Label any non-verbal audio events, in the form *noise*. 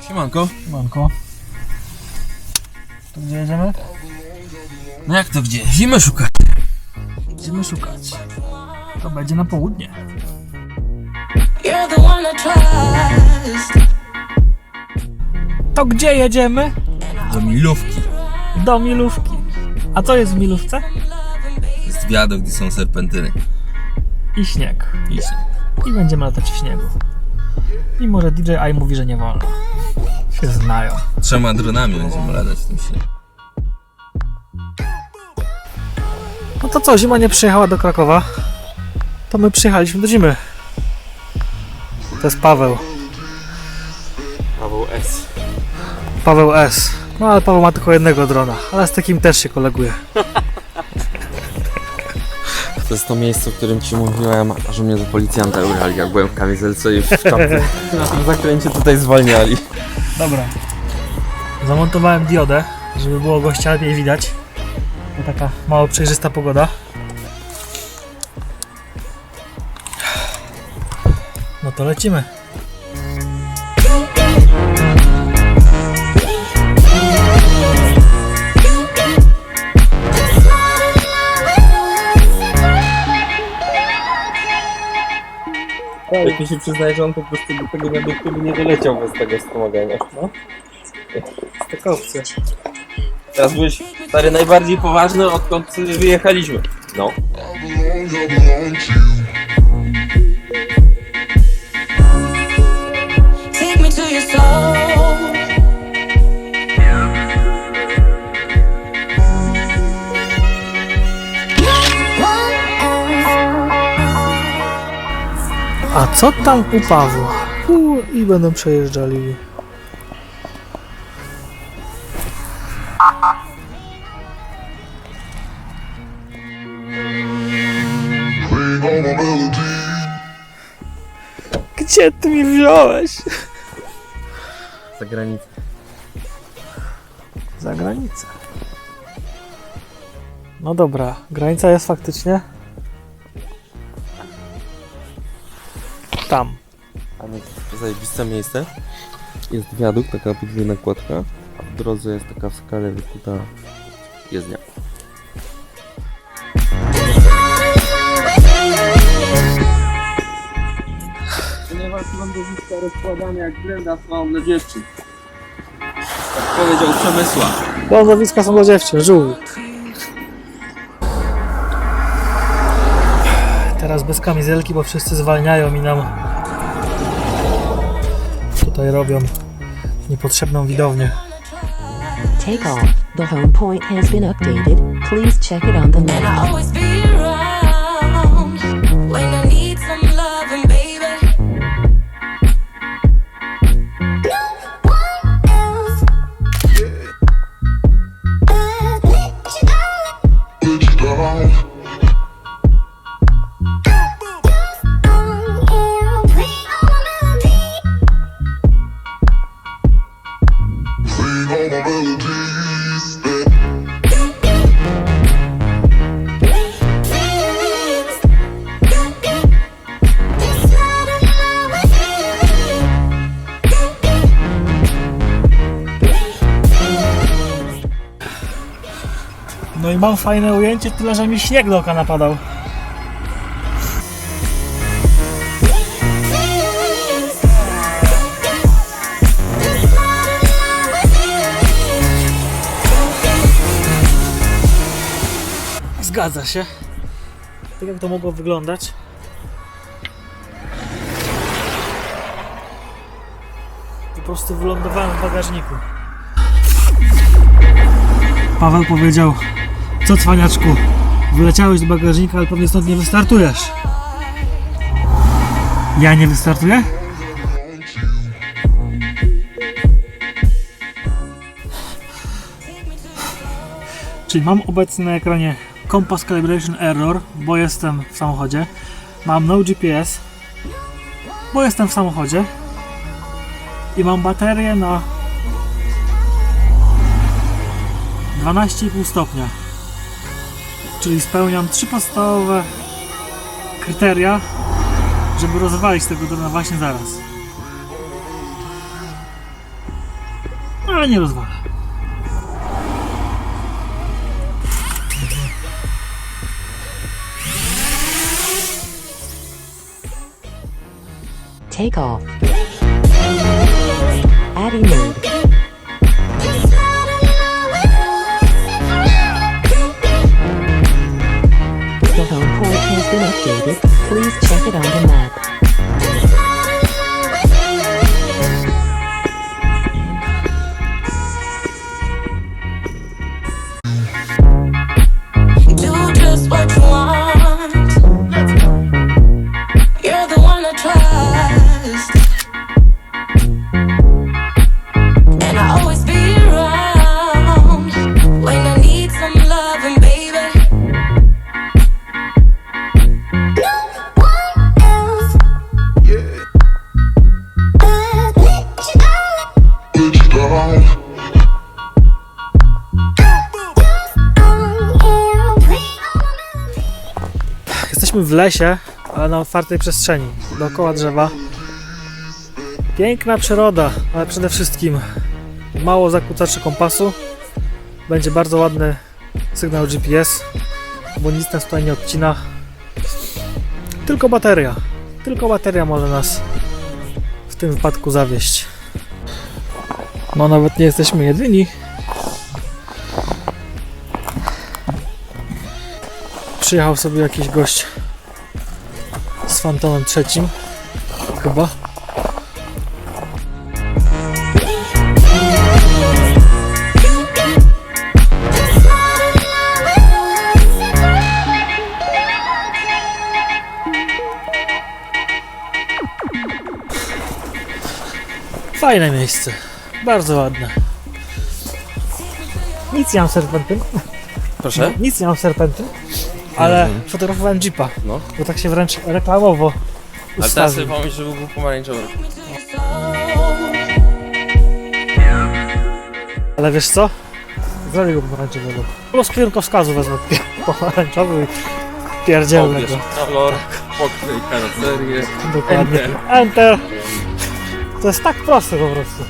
Siemanko. Manko. To gdzie jedziemy? No jak to gdzie? Zimę szukać. Idziemy szukać. To będzie na południe. You're the one I trust. To gdzie jedziemy? Do Milówki. Do Milówki. A co jest w Milówce? Jest wiadok, gdzie są serpentyny. I śnieg. I się. I będziemy latać w śniegu. Mimo, że DJI mówi, że nie wolno. Się znają. Trzema dronami będziemy latać w tym się. No to co, zima nie przyjechała do Krakowa. To my przyjechaliśmy do zimy. To jest Paweł. Paweł S. Paweł S. No ale Paweł ma tylko jednego drona, ale z takim też się koleguje. To jest to miejsce, w którym ci mówiłem, że mnie do policjanta ujechali, jak byłem w kamizelce i w czapce. Na tym zakręcie tutaj zwalniali. Dobra. Zamontowałem diodę, żeby było gościa lepiej widać. To taka mało przejrzysta pogoda. No to lecimy. Jak mi się przyznaje, że on po prostu do tego by nie doleciał bez tego wspomagania. No. Taka opcja. Teraz byłeś, stary, najbardziej poważny, odkąd wyjechaliśmy. No. Co tam u Pawła? U, I będą przejeżdżali. Gdzie ty mi wziąłeś? Za granicę. Za granicę. No dobra, granica jest faktycznie tam. A więc zajebiste miejsce. Jest wiadukt, taka podwójna kładka, a w drodze jest taka w skale wykuta jezdnia. Ponieważ lądowiska rozkładane jak blenda są dla dziewczyn. Tak powiedział Przemysław. Lądowiska są dla dziewczyn, żółt. Teraz bez kamizelki, bo wszyscy zwalniają i nam tutaj robią niepotrzebną widownię. Take off. The home point has been updated. Please check it on the map. No i mam fajne ujęcie, tyle że mi śnieg do oka napadał. Zgadza się. Tak jak to mogło wyglądać. Po prostu wylądowałem w bagażniku. Paweł powiedział, co cwaniaczku, wyleciałeś z bagażnika, ale pewnie stąd nie wystartujesz. Ja nie wystartuję? Czyli mam obecnie na ekranie Compass Calibration Error, bo jestem w samochodzie. Mam no GPS, bo jestem w samochodzie. I mam baterię na 12,5 stopnia. Czyli spełniam trzy podstawowe kryteria, żeby rozwalić tego drona właśnie zaraz. ale nie rozwalę. Take off. Adding mode. The home point has been updated. Please check it on the map. Jesteśmy w lesie, ale na otwartej przestrzeni, dookoła drzewa. Piękna przyroda, ale przede wszystkim mało zakłócaczy kompasu. Będzie bardzo ładny sygnał GPS, bo nic nas tutaj nie odcina. Tylko bateria. Tylko bateria może nas w tym wypadku zawieść. No nawet nie jesteśmy jedyni. Przyjechał sobie jakiś gość z Fantomem trzecim. Chyba. Fajne miejsce. Bardzo ładne. Nic nie mam serpentyn. Proszę? Nic nie mam serpentyn. Ale fotografowałem Jeepa. No. Bo tak się wręcz reklamowo Ale teraz sobie ustawił. pomyśl, że był pomarańczowy. Ale wiesz co? Zrobię go pomarańczowego. No z kierunkowskazu wezmę *laughs* pomarańczowy i pierdzielnego. Pobierz kolor, pokryj karoserię. Dokładnie. Enter. To jest tak proste po prostu.